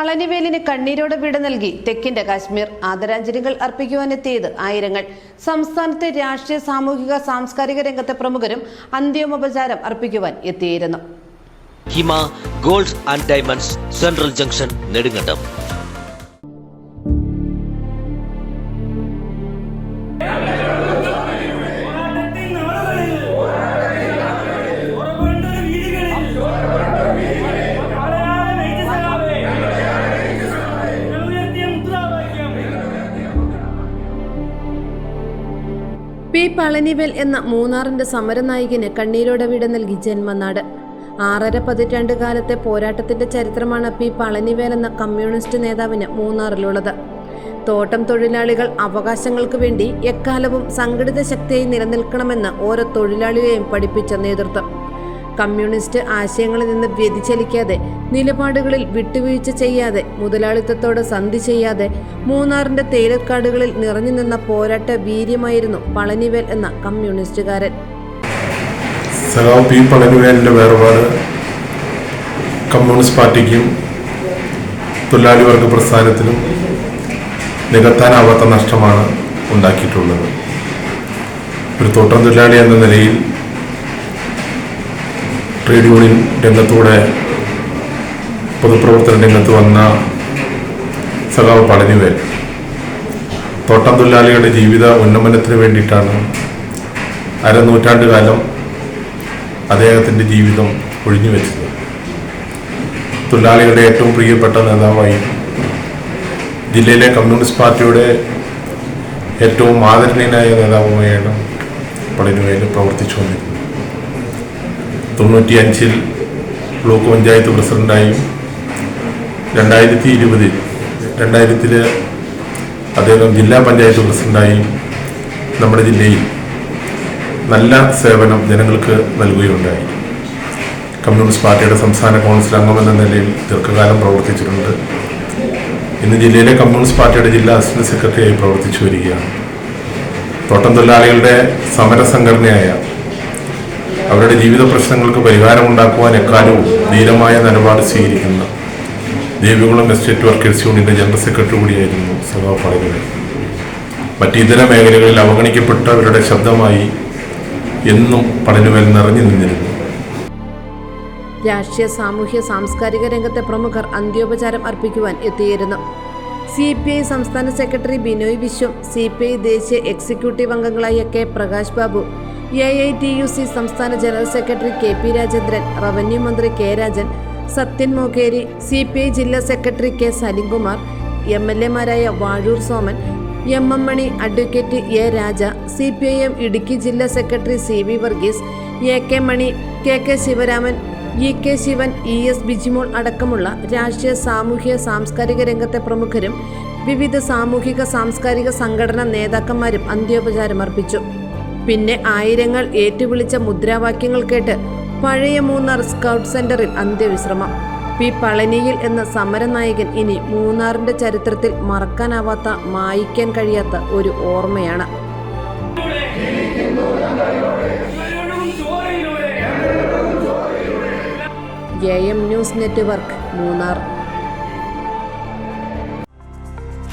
പളനിവേലിന് കണ്ണീരോടെ വിട നൽകി തെക്കിന്റെ കാശ്മീർ ആദരാഞ്ജലികൾ അർപ്പിക്കുവാനെത്തിയത് ആയിരങ്ങൾ. സംസ്ഥാനത്തെ രാഷ്ട്രീയ സാമൂഹിക സാംസ്കാരിക രംഗത്തെ പ്രമുഖരും അന്ത്യമോപചാരം അർപ്പിക്കുവാൻ എത്തിയിരുന്നു. Hima gold and diamonds central junction Nedumkandam. P Palanivel എന്ന മൂന്നാറിന്റെ സമരനായികന് കണ്ണീരോടെ വീട് നൽകി ജന്മനാട്. ആറര പതിറ്റാണ്ട് കാലത്തെ പോരാട്ടത്തിന്റെ ചരിത്രമാണ് പി പളനിവേൽ എന്ന കമ്മ്യൂണിസ്റ്റ് നേതാവിന് മൂന്നാറിലുള്ളത്. തോട്ടം തൊഴിലാളികൾ അവകാശങ്ങൾക്ക് വേണ്ടി എക്കാലവും സംഘടിത ശക്തിയായി നിലനിൽക്കണമെന്ന് ഓരോ തൊഴിലാളിയെയും പഠിപ്പിച്ച നേതൃത്വം. കമ്മ്യൂണിസ്റ്റ് ആശയങ്ങളിൽ നിന്ന് വ്യതിചലിക്കാതെ നിലപാടുകളിൽ വിട്ടുവീഴ്ച ചെയ്യാതെ മുതലാളിത്തത്തോട് സന്ധി ചെയ്യാതെ മൂന്നാറിന്റെ തേയിലക്കാടുകളിൽ നിറഞ്ഞു നിന്ന പോരാട്ട വീര്യമായിരുന്നു പളനിവേൽ എന്ന കമ്മ്യൂണിസ്റ്റുകാരൻ. കമ്മ്യൂണിസ്റ്റ് പാർട്ടിക്കും തൊഴിലാളി വർഗ പ്രസ്ഥാനത്തിനും നികത്താനാവാത്ത നഷ്ടമാണ് ഉണ്ടാക്കിയിട്ടുള്ളത്. ഒരു തോട്ടം തൊഴിലാളി എന്ന നിലയിൽ ട്രേഡ് യൂണിയൻ രംഗത്തൂടെ പൊതുപ്രവർത്തന രംഗത്ത് വന്ന സഖാവ് പളനിവേൽ. തോട്ടം തൊഴിലാളികളുടെ ജീവിത ഉന്നമനത്തിന് വേണ്ടിയിട്ടാണ് അരനൂറ്റാണ്ട് കാലം അദ്ദേഹത്തിന്റെ ജീവിതം ഒഴിഞ്ഞു വെച്ചത്. തൊഴിലാളികളുടെ ഏറ്റവും പ്രിയപ്പെട്ട നേതാവായി ജില്ലയിലെ കമ്മ്യൂണിസ്റ്റ് പാർട്ടിയുടെ ഏറ്റവും ആദരണീയനായ നേതാവുമായാണ് പളനിവേൽ പ്രവർത്തിച്ചു വന്നിരുന്നത്. തൊണ്ണൂറ്റി അഞ്ചിൽ ബ്ലോക്ക് പഞ്ചായത്ത് പ്രസിഡന്റായും രണ്ടായിരത്തി ഇരുപതിൽ രണ്ടായിരത്തിൽ അദ്ദേഹം ജില്ലാ പഞ്ചായത്ത് പ്രസിഡന്റായും നമ്മുടെ ജില്ലയിൽ നല്ല സേവനം ജനങ്ങൾക്ക് നൽകുകയുണ്ടായി. കമ്മ്യൂണിസ്റ്റ് പാർട്ടിയുടെ സംസ്ഥാന കൗൺസിൽ അംഗമെന്ന നിലയിൽ ദീർഘകാലം പ്രവർത്തിച്ചിട്ടുണ്ട്. ഇന്ന് ജില്ലയിലെ കമ്മ്യൂണിസ്റ്റ് പാർട്ടിയുടെ ജില്ലാ അസിസ്റ്റന്റ് സെക്രട്ടറിയായി പ്രവർത്തിച്ചു വരികയാണ്. തോട്ടം തൊഴിലാളികളുടെ സമര സംഘടനയായ അവരുടെ ജീവിത പ്രശ്നങ്ങൾക്ക് പരിഹാരമുണ്ടാക്കുവാൻ എക്കാലവും ധീരമായ നിലപാട് സ്വീകരിക്കുന്ന. ദേവികുളം എസ്റ്റേറ്റ് വർക്കേഴ്സ് യൂണിയന്റെ ജനറൽ സെക്രട്ടറി കൂടിയായിരുന്നു സഭാ പാളികളെ മറ്റ് ഇതര മേഖലകളിൽ അവഗണിക്കപ്പെട്ടവരുടെ ശബ്ദമായി എന്നും പളനിവേൽ നിറഞ്ഞു നിന്നിരുന്നു. രാഷ്ട്രീയ സാമൂഹ്യ സാംസ്കാരിക രംഗത്തെ പ്രമുഖർ അന്ത്യോപചാരം അർപ്പിക്കുവാൻ എത്തിയിരുന്നു. സി പി ഐ സംസ്ഥാന secretary Binoy Viswam C P I ദേശീയ എക്സിക്യൂട്ടീവ് അംഗങ്ങളായ K Prakash Babu A I T U C സംസ്ഥാന general secretary K P Rajendran revenue മന്ത്രി K Rajan Sathyan Mokeri C P I ജില്ലാ secretary K Salimkumar M L എമാരായ Vazhoor Soman M M Mani advocate A Raja C P I M Idukki ജില്ലാ secretary C V Varghese A K Mani K K Sivaraman E K Sivan E S Bijimol അടക്കമുള്ള രാഷ്ട്രീയ സാമൂഹ്യ സാംസ്കാരിക രംഗത്തെ പ്രമുഖരും വിവിധ സാമൂഹിക സാംസ്കാരിക സംഘടനാ നേതാക്കന്മാരും അന്ത്യോപചാരം അർപ്പിച്ചു പിന്നെ ആയിരങ്ങൾ ഏറ്റുവിളിച്ച മുദ്രാവാക്യങ്ങൾ കേട്ട് പഴയ മൂന്നാർ സ്കൗട്ട് സെന്ററിൽ അന്ത്യവിശ്രമം. പി. പളനിയിൽ എന്ന സമരനായകൻ ഇനി മൂന്നാറിന്റെ ചരിത്രത്തിൽ മറക്കാനാവാത്ത മായിക്കാൻ കഴിയാത്ത ഒരു ഓർമ്മയാണ്. A M news network Munnar.